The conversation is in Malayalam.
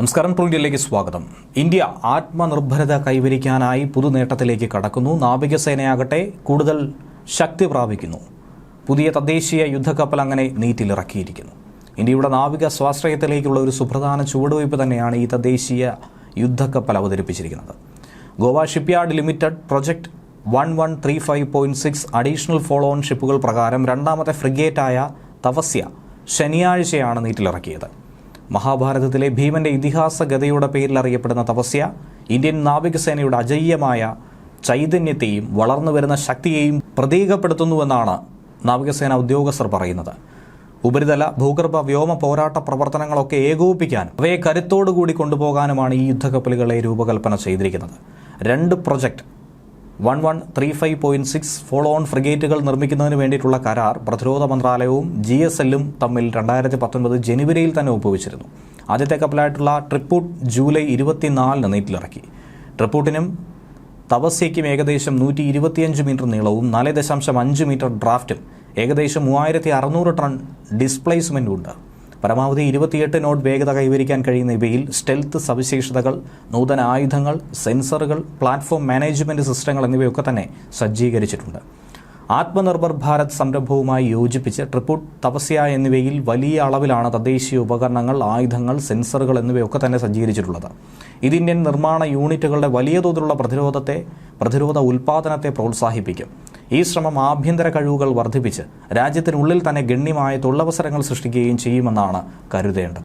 നമസ്കാരം ട്രൂൻഡിയയിലേക്ക് സ്വാഗതം. ഇന്ത്യ ആത്മനിർഭരത കൈവരിക്കാനായി പുതു നേട്ടത്തിലേക്ക് കടക്കുന്നു. നാവികസേനയാകട്ടെ കൂടുതൽ ശക്തി പ്രാപിക്കുന്നു. പുതിയ തദ്ദേശീയ യുദ്ധക്കപ്പൽ അങ്ങനെ നീറ്റിലിറക്കിയിരിക്കുന്നു. ഇന്ത്യയുടെ നാവിക സ്വാശ്രയത്തിലേക്കുള്ള ഒരു സുപ്രധാന ചുവടുവയ്പ് തന്നെയാണ് ഈ തദ്ദേശീയ യുദ്ധക്കപ്പൽ അവതരിപ്പിച്ചിരിക്കുന്നത്. Goa shipyard limited project one one three five point six additional follow on ഷിപ്പുകൾ പ്രകാരം രണ്ടാമത്തെ ഫ്രിഗേറ്റായ തവസ്യ ശനിയാഴ്ചയാണ് നീറ്റിലിറക്കിയത്. മഹാഭാരതത്തിലെ ഭീമന്റെ ഇതിഹാസ ഗതയുടെ പേരിൽ അറിയപ്പെടുന്ന തപസ്യ ഇന്ത്യൻ നാവികസേനയുടെ അജയ്യമായ ചൈതന്യത്തെയും വളർന്നു വരുന്ന ശക്തിയെയും പ്രതീകപ്പെടുത്തുന്നുവെന്നാണ് നാവികസേന ഉദ്യോഗസ്ഥർ പറയുന്നത്. ഉപരിതല ഭൂഗർഭ വ്യോമ പോരാട്ട പ്രവർത്തനങ്ങളൊക്കെ ഏകോപിപ്പിക്കാനും അവയെ കരുത്തോടുകൂടി കൊണ്ടുപോകാനുമാണ് ഈ യുദ്ധക്കപ്പലുകളെ രൂപകൽപ്പന ചെയ്തിരിക്കുന്നത്. രണ്ട് project one one three five point six follow on ഫ്രിഗേറ്റുകൾ നിർമ്മിക്കുന്നതിന് വേണ്ടിയിട്ടുള്ള കരാർ പ്രതിരോധ മന്ത്രാലയവും ജി എസ് എല്ലും തമ്മിൽ രണ്ടായിരത്തി പത്തൊൻപത് ജനുവരിയിൽ തന്നെ ഒപ്പുവെച്ചിരുന്നു. ആദ്യത്തെ കപ്പലായിട്ടുള്ള ട്രിപ്പൂട്ട് ജൂലൈ ഇരുപത്തിനാലിന് നീറ്റിലിറക്കി. ട്രിപ്പൂട്ടിനും തപസ്യയ്ക്കും ഏകദേശം നൂറ്റി ഇരുപത്തിയഞ്ച് മീറ്റർ നീളവും നാല് ദശാംശം അഞ്ച് മീറ്റർ ഡ്രാഫ്റ്റും ഏകദേശം മൂവായിരത്തി അറുന്നൂറ് ടൺ ഡിസ്പ്ലേസ്മെന്റും ഉണ്ട്. പരമാവധി ഇരുപത്തിയെട്ട് നോട്ട് വേഗത കൈവരിക്കാൻ കഴിയുന്ന ഇവയിൽ സ്റ്റെൽത്ത് സവിശേഷതകൾ നൂതന ആയുധങ്ങൾ സെൻസറുകൾ പ്ലാറ്റ്ഫോം മാനേജ്മെന്റ് സിസ്റ്റങ്ങൾ എന്നിവയൊക്കെ തന്നെ സജ്ജീകരിച്ചിട്ടുണ്ട്. ആത്മനിർഭർ ഭാരത് സംരംഭവുമായി യോജിപ്പിച്ച് ട്രിപ്പുട്ട് തപസ്യ എന്നിവയിൽ വലിയ അളവിലാണ് തദ്ദേശീയ ഉപകരണങ്ങൾ ആയുധങ്ങൾ സെൻസറുകൾ എന്നിവയൊക്കെ തന്നെ സജ്ജീകരിച്ചിട്ടുള്ളത്. ഇത് ഇന്ത്യൻ നിർമ്മാണ യൂണിറ്റുകളുടെ വലിയ തോതിലുള്ള പ്രതിരോധത്തെ പ്രതിരോധ ഉൽപാദനത്തെ പ്രോത്സാഹിപ്പിക്കും. ഈ ശ്രമം ആഭ്യന്തര കഴിവുകൾ വർദ്ധിപ്പിച്ച് രാജ്യത്തിനുള്ളിൽ തന്നെ ഗണ്യമായ തൊഴിലവസരങ്ങൾ സൃഷ്ടിക്കുകയും ചെയ്യുമെന്നാണ് കരുതേണ്ടത്.